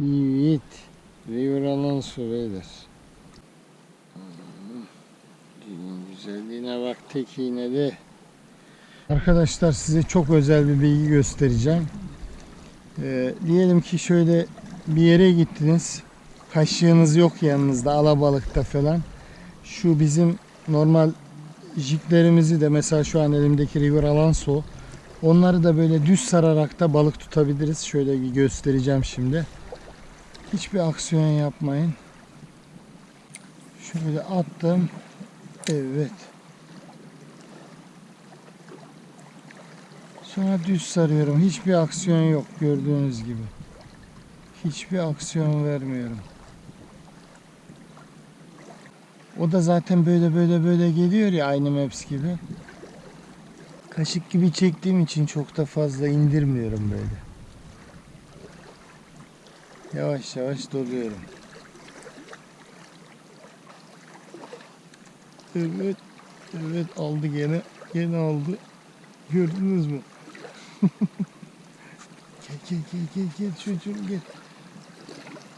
Yiğit. River Alonso beyler. Dilin güzelliğine bak tek iğnede. Arkadaşlar size çok özel bir bilgi göstereceğim. Ee, diyelim ki şöyle bir yere gittiniz. Kaşığınız yok yanınızda alabalıkta falan. Şu bizim normal jiklerimizi de mesela şu an elimdeki River Alonso onları da böyle düz sararak da balık tutabiliriz. Şöyle bir göstereceğim şimdi. Hiçbir aksiyon yapmayın. Şöyle attım. Evet. Sonra düz sarıyorum. Hiçbir aksiyon yok gördüğünüz gibi. Hiçbir aksiyon vermiyorum. O da zaten böyle böyle böyle geliyor ya aynı Maps gibi. Kaşık gibi çektiğim için çok da fazla indirmiyorum böyle. Yavaş yavaş doluyorum. Evet. Evet aldı gene. Gene aldı. Gördünüz mü? gel gel gel gel gel çocuğum gel.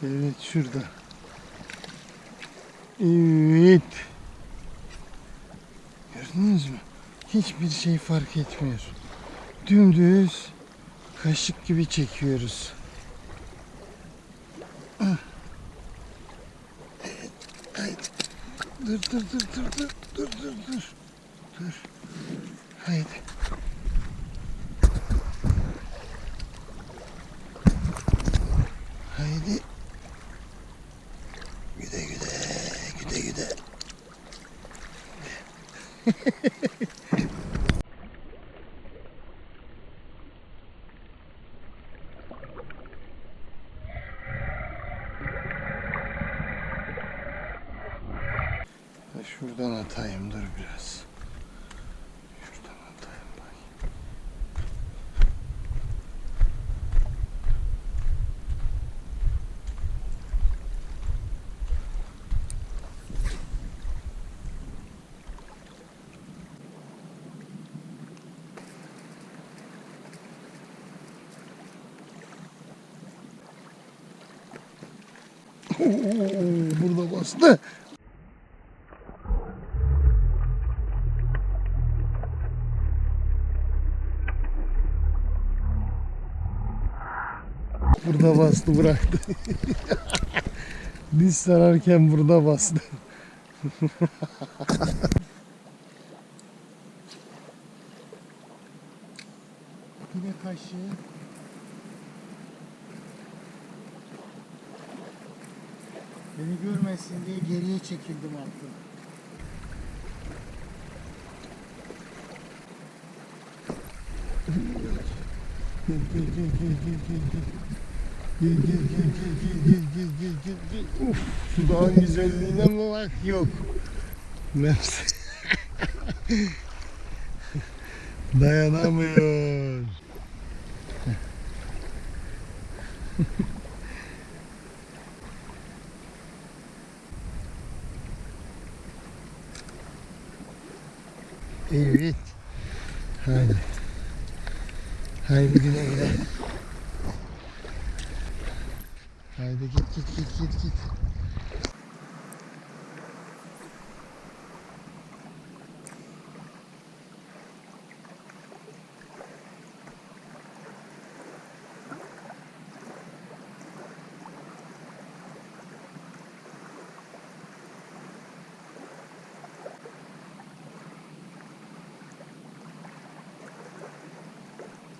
Evet şurada. Evet. Gördünüz mü? Hiçbir şey fark etmiyor. Dümdüz kaşık gibi çekiyoruz. Haydi. Dur dur dur dur dur dur dur dur. Dur. Haydi. Haydi. Güde güde güde güde. burada bastı. Burada bastı bıraktı. Diz sararken burada bastı. Yine kaşığı. Beni görmesin diye geriye çekildim artık. Gel gel gel gel gel gel gel. Gel gel gel gel gel gel gel gel gel gel. Uf, şu dağın güzelliğine mi bak? Yok. Nefs. Dayanamıyor. Evet. Haydi. Haydi güle güle. Haydi git git git git git.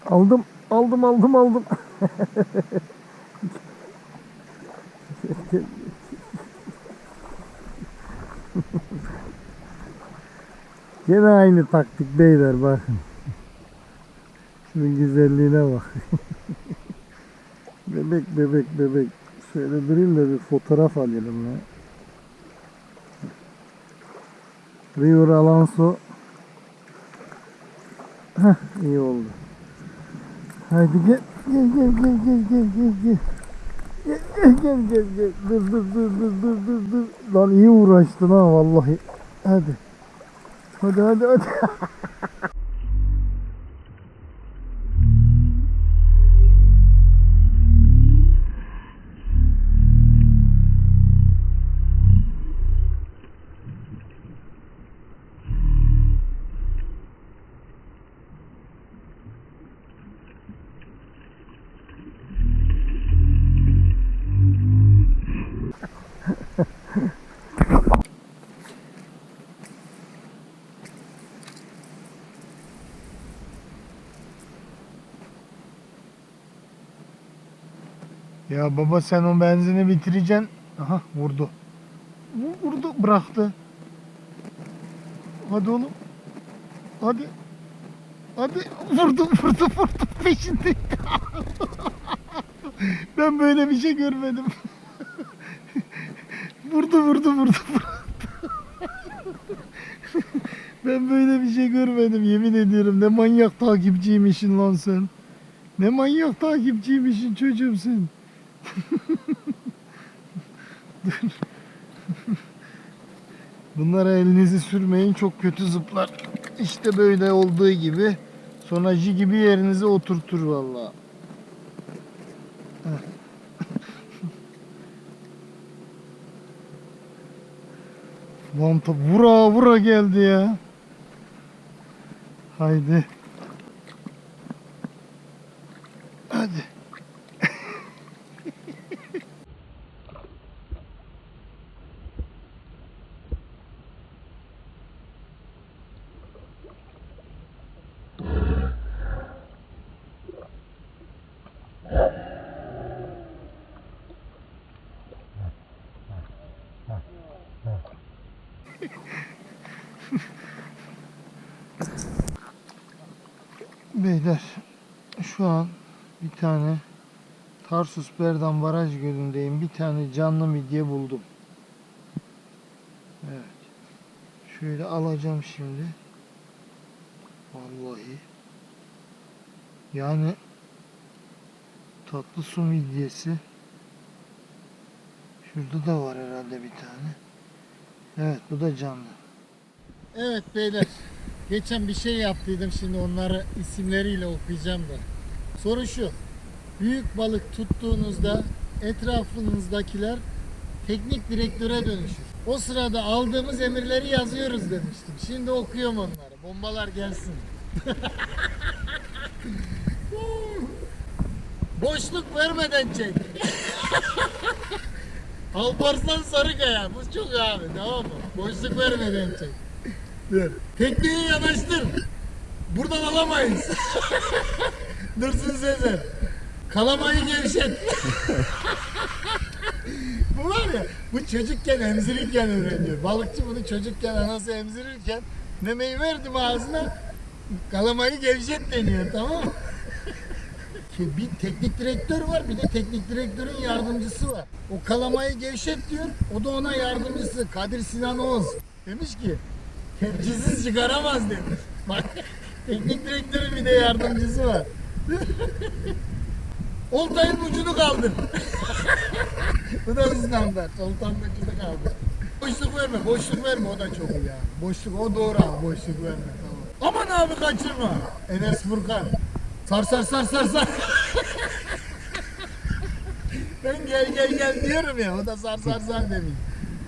Aldım, aldım, aldım, aldım. Gene aynı taktik beyler bakın. Şunun güzelliğine bak. bebek bebek bebek. Şöyle durayım da bir fotoğraf alalım ya. River Alonso. Heh, iyi oldu. Haydi gel. Gel gel gel gel gel gel gel. Gel gel gel gel gel. Dur dur dur dur dur dur dur. Lan iyi uğraştın ha vallahi. Hadi. Hadi hadi hadi. Ya baba sen o benzini bitireceksin. Aha vurdu. Vu- Vurdu bıraktı. Hadi oğlum. Hadi. Hadi vurdu vurdu vurdu peşinde. ben böyle bir şey görmedim. vurdu vurdu vurdu. ben böyle bir şey görmedim yemin ediyorum. Ne manyak takipçiymişsin lan sen. Ne manyak takipçiymişsin çocuğum sen. Bunlara elinizi sürmeyin çok kötü zıplar. İşte böyle olduğu gibi sonra J gibi yerinize oturtur vallahi. Heh. Lan ta vura vura geldi ya. Haydi. Beyler şu an bir tane Tarsus Berdan Baraj Gölü'ndeyim. Bir tane canlı midye buldum. Evet. Şöyle alacağım şimdi. Vallahi. Yani tatlı su midyesi. Şurada da var herhalde bir tane. Evet bu da canlı. Evet beyler. Geçen bir şey yaptıydım şimdi onları isimleriyle okuyacağım da. Soru şu. Büyük balık tuttuğunuzda etrafınızdakiler teknik direktöre dönüşür. O sırada aldığımız emirleri yazıyoruz demiştim. Şimdi okuyorum onları. Bombalar gelsin. Boşluk vermeden çek. Alparslan Sarıkaya. Bu çok abi tamam mı? Boşluk vermeden çek. Tekneyi yanaştır. Buradan alamayız. Dursun Sezer. Kalamayı gevşet. bu var ya, bu çocukken emzirirken öğreniyor. Balıkçı bunu çocukken anası emzirirken memeyi verdim ağzına kalamayı gevşet deniyor tamam mı? Bir teknik direktör var bir de teknik direktörün yardımcısı var. O kalamayı gevşet diyor. O da ona yardımcısı Kadir Sinan Oğuz. Demiş ki tepkisiz çıkaramaz demiş. Bak teknik direktörün bir de yardımcısı var. Oltayın ucunu kaldır. Bu da standart. Oltanın ucunu kaldır. Boşluk verme, boşluk verme. O da çok iyi ya. Boşluk, o doğru abi. Boşluk verme. Tamam. Aman abi kaçırma. Enes Furkan. Sar sar sar sar sar. ben gel gel gel diyorum ya. O da sar sar sar demiş.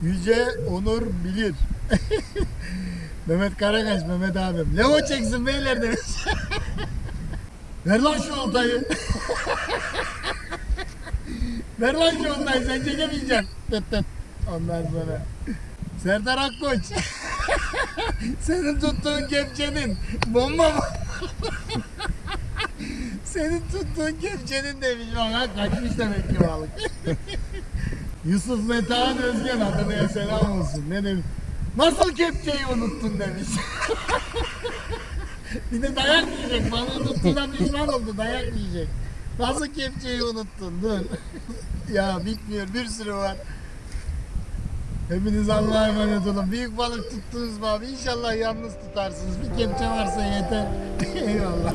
Yüce Onur bilir. Mehmet Karakaş, Mehmet abim. Levo çeksin beyler demiş. Ver lan şu oltayı. Ver lan şu oltayı sen çekemeyeceksin. Ondan sonra. Serdar Akkoç. Senin tuttuğun kepçenin bomba mı? Senin tuttuğun kepçenin demiş bak ha kaçmış demek ki balık. Yusuf Metehan Özgen adına selam olsun. Ne demiş? Nasıl kepçeyi unuttun demiş. Bir de dayak yiyecek. Balığı tuttuğuna pişman oldu. Dayak yiyecek. Nasıl kepçeyi unuttun? Dur. ya bitmiyor. Bir sürü var. Hepiniz Allah'a emanet olun. Büyük balık tuttunuz mu abi? İnşallah yalnız tutarsınız. Bir kepçe varsa yeter. Eyvallah.